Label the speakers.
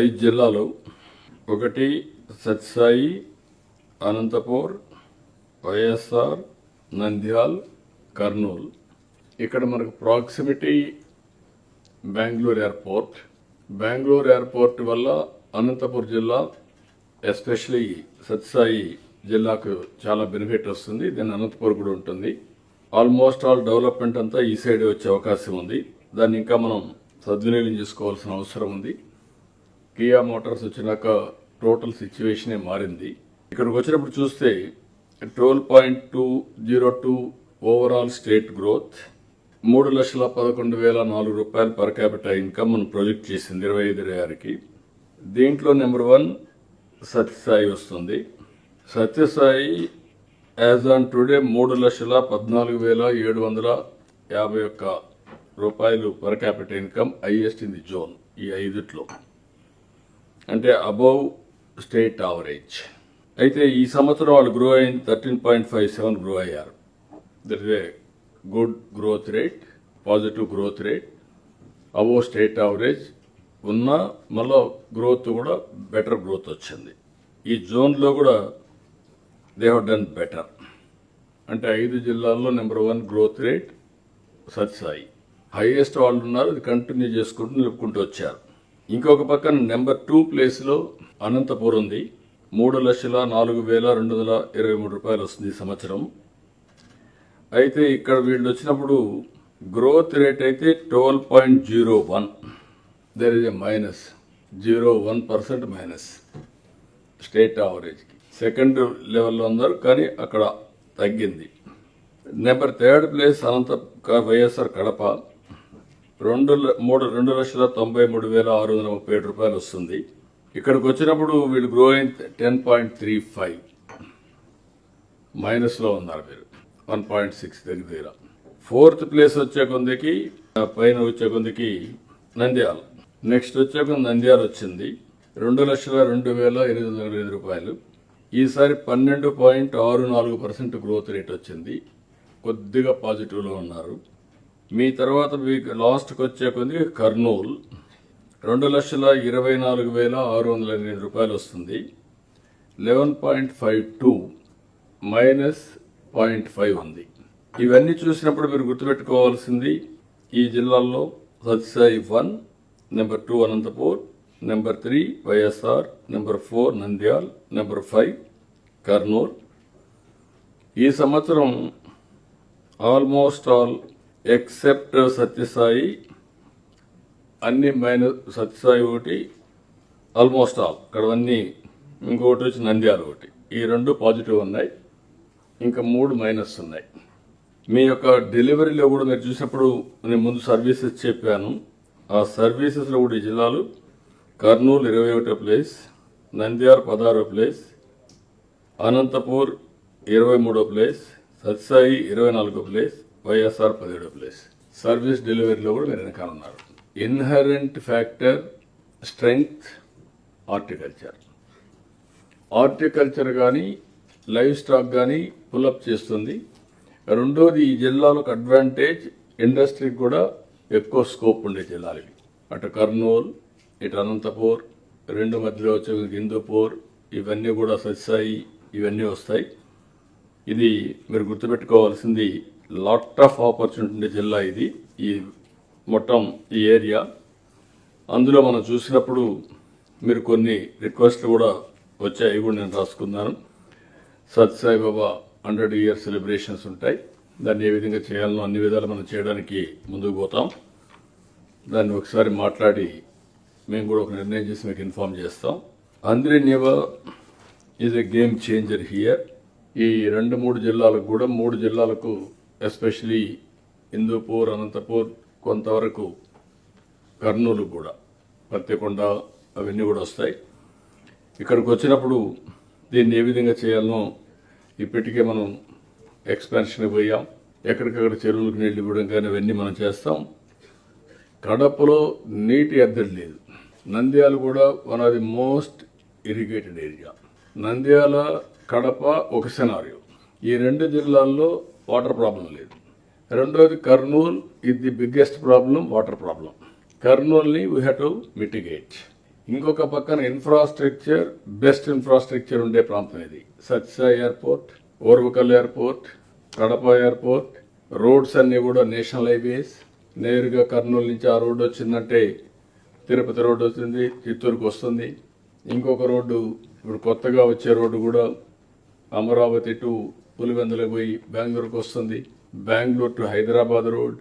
Speaker 1: ఐదు జిల్లాలు. ఒకటి సత్సాయి అనంతపూర్ వైఎస్ఆర్ నంద్యాల్ కర్నూలు. ఇక్కడ మనకు proximity Bengaluru airport. Bengaluru airport వల్ల అనంతపూర్ జిల్లా ఎస్పెషలీ సత్సాయి జిల్లాకు చాలా బెనిఫిట్ వస్తుంది. దీని అనంతపూర్ కూడా ఉంటుంది. ఆల్మోస్ట్ ఆల్ డెవలప్మెంట్ అంతా ఈ సైడ్ వచ్చే అవకాశం ఉంది. దాన్ని ఇంకా మనం సద్వినియోగం చేసుకోవాల్సిన అవసరం ఉంది. కియా మోటార్స్ వచ్చినాక టోటల్ సిచ్యువేషనే మారింది. ఇక్కడికి వచ్చినప్పుడు చూస్తే twelve point two zero two overall state growth మూడు లక్షల పదకొండు వేల నాలుగు రూపాయలు పర్ క్యాపిటల్ ఇన్కమ్ మనం ప్రొజెక్ట్ చేసింది ఇరవై ఐదు ఇరవై దీంట్లో నెంబర్ వన్ సత్యసాయి వస్తుంది. సత్యసాయి యాజ్ ఆన్ టుడే మూడు లక్షల పద్నాలుగు వేల ఏడు వందల యాభై ఒక్క రూపాయలు per capital income highest in the zone ఈ ఐదుట్లో. అంటే అబౌవ్ స్టేట్ యావరేజ్ అయితే ఈ సంవత్సరం వాళ్ళు గ్రో అయింది thirteen point five seven grow అయ్యారు. That is a good growth rate positive growth rate above state average ఉన్న మళ్ళీ గ్రోత్ కూడా బెటర్ గ్రోత్ వచ్చింది. ఈ జోన్లో కూడా దే హవ్ డన్ బెటర్ అంటే ఐదు జిల్లాల్లో number one growth rate Sathya Sai. Highest వాళ్ళు ఉన్నారు అది కంటిన్యూ చేసుకుంటూ నిలుపుకుంటూ వచ్చారు. ఇంకొక పక్కన నెంబర్ టూ ప్లేస్లో అనంతపురం ఉంది. మూడు లక్షల నాలుగు వేల రెండు వందల ఇరవై మూడు రూపాయలు వస్తుంది ఈ సంవత్సరం. అయితే ఇక్కడ వీళ్ళు వచ్చినప్పుడు గ్రోత్ రేట్ అయితే twelve point zero one. There is a minus zero one percent minus state యావరేజ్కి second లెవెల్లో ఉన్నారు కానీ అక్కడ తగ్గింది. Number third place Anantha YSR Kadapa. రెండు మూడు రెండు లక్షల తొంభై మూడు వేల ఆరు వందల ముప్పై ఏడు రూపాయలు వస్తుంది. ఇక్కడికి వచ్చినప్పుడు వీళ్ళు గ్రో అయిన టెన్ పాయింట్ త్రీ ఫైవ్ మైనస్లో ఉన్నారు మీరు. వన్ పాయింట్ సిక్స్ దగ్గర దగ్గర. ఫోర్త్ ప్లేస్ వచ్చే కొందికి పైన వచ్చే కొందికి నంద్యాల. నెక్స్ట్ వచ్చే కొంది నంద్యాల వచ్చింది. రెండు లక్షల రెండు వేల ఎనిమిది వందల ఎనిమిది రూపాయలు. ఈసారి పన్నెండు పాయింట్ ఆరు నాలుగు పర్సెంట్ గ్రోత్ రేట్ వచ్చింది. కొద్దిగా పాజిటివ్లో ఉన్నారు. మీ తర్వాత మీకు లాస్ట్కి వచ్చే కొద్ది కర్నూలు. రెండు లక్షల ఇరవై నాలుగు వేల ఆరు వందల ఎనిమిది రూపాయలు వస్తుంది. Eleven point five two minus point five ఉంది. ఇవన్నీ చూసినప్పుడు మీరు గుర్తుపెట్టుకోవాల్సింది ఈ జిల్లాల్లో Sathya Sai one number two Anantapur number three YSR number four Nandyal number five Kurnool. ఈ సంవత్సరం ఆల్మోస్ట్ ఆల్ ఎక్సెప్ట్ సత్యసాయి అన్ని మైనస్ సత్యసాయి ఒకటి ఆల్మోస్ట్ ఆల్ ఇక్కడవన్నీ ఇంకొకటి వచ్చి నంద్యాల ఒకటి. ఈ రెండు పాజిటివ్ ఉన్నాయి ఇంకా మూడు మైనస్ ఉన్నాయి. మీ యొక్క డెలివరీలో కూడా మీరు చూసినప్పుడు నేను ముందు సర్వీసెస్ చెప్పాను. ఆ సర్వీసెస్లో కూడా ఈ జిల్లాలు కర్నూలు ఇరవై ఒకటో ప్లేస్ నంద్యాల పదహారో ప్లేస్ అనంతపూర్ ఇరవై మూడో ప్లేస్ సత్సాయి ఇరవై నాలుగో ప్లేస్ వైఎస్ఆర్ పదిహేడో ప్లేస్. సర్వీస్ డెలివరీలో కూడా మీరు వెనకాల ఉన్నారు inherent factor strength horticulture. Horticulture కానీ లైవ్ స్టాక్ కానీ పులప్ చేస్తుంది. రెండోది ఈ జిల్లాలకు అడ్వాంటేజ్ ఇండస్ట్రీకి కూడా ఎక్కువ స్కోప్ ఉండే జిల్లాలు ఇవి. అటు కర్నూలు ఇటు అనంతపూర్ రెండు మధ్యలో వచ్చే హిందూపూర్ ఇవన్నీ కూడా సత్సాయి ఇవన్నీ వస్తాయి. ఇది మీరు గుర్తుపెట్టుకోవాల్సింది లాట్ ఆఫ్ ఆపర్చునిటీ ఉండే జిల్లా ఇది ఈ మొత్తం ఈ ఏరియా. అందులో మనం చూసినప్పుడు మీరు కొన్ని రిక్వెస్ట్లు కూడా వచ్చాయి కూడా నేను రాసుకున్నాను. సత్సాయిబాబా హండ్రెడ్ ఇయర్ సెలబ్రేషన్స్ ఉంటాయి. దాన్ని ఏ విధంగా చేయాలనో అన్ని విధాలు మనం చేయడానికి ముందుకు పోతాం. దాన్ని ఒకసారి మాట్లాడి మేము కూడా ఒక నిర్ణయం చేసి మీకు ఇన్ఫామ్ చేస్తాం. Handri Neeva is a game changer here ఈ రెండు మూడు జిల్లాలకు కూడా మూడు జిల్లాలకు ఎస్పెషలీ హిందూపూర్ అనంతపూర్ కొంతవరకు కర్నూలు కూడా పత్తికొండ అవన్నీ కూడా వస్తాయి. ఇక్కడికి వచ్చినప్పుడు దీన్ని ఏ విధంగా చేయాలనో ఇప్పటికే మనం ఎక్స్పాన్షన్ పోయాం. ఎక్కడికక్కడ చెరువులకు నీళ్ళు ఇవ్వడం కానీ అవన్నీ మనం చేస్తాం. కడపలో నీటి ఎద్దడి లేదు. నంద్యాల కూడా one of the most irrigated area. Nandyal Kadapa ఒక సెనారియో ఈ రెండు జిల్లాల్లో వాటర్ ప్రాబ్లం లేదు. రెండోది కర్నూలు ఇది the biggest problem water problem కర్నూల్ని we have to mitigate ఇంకొక పక్కన ఇన్ఫ్రాస్ట్రక్చర్ బెస్ట్ ఇన్ఫ్రాస్ట్రక్చర్ ఉండే ప్రాంతం ఇది. Sathya Sai airport Orvakal airport Kadapa airport roads అన్నీ కూడా నేషనల్ హైవేస్ నేరుగా కర్నూలు నుంచి ఆ రోడ్డు వచ్చిందంటే తిరుపతి రోడ్డు వచ్చింది చిత్తూరుకు వస్తుంది. ఇంకొక రోడ్డు ఇప్పుడు కొత్తగా వచ్చే రోడ్డు కూడా అమరావతి టు పులివెందులకు పోయి బెంగళూరుకు వస్తుంది. Bengaluru to Hyderabad road.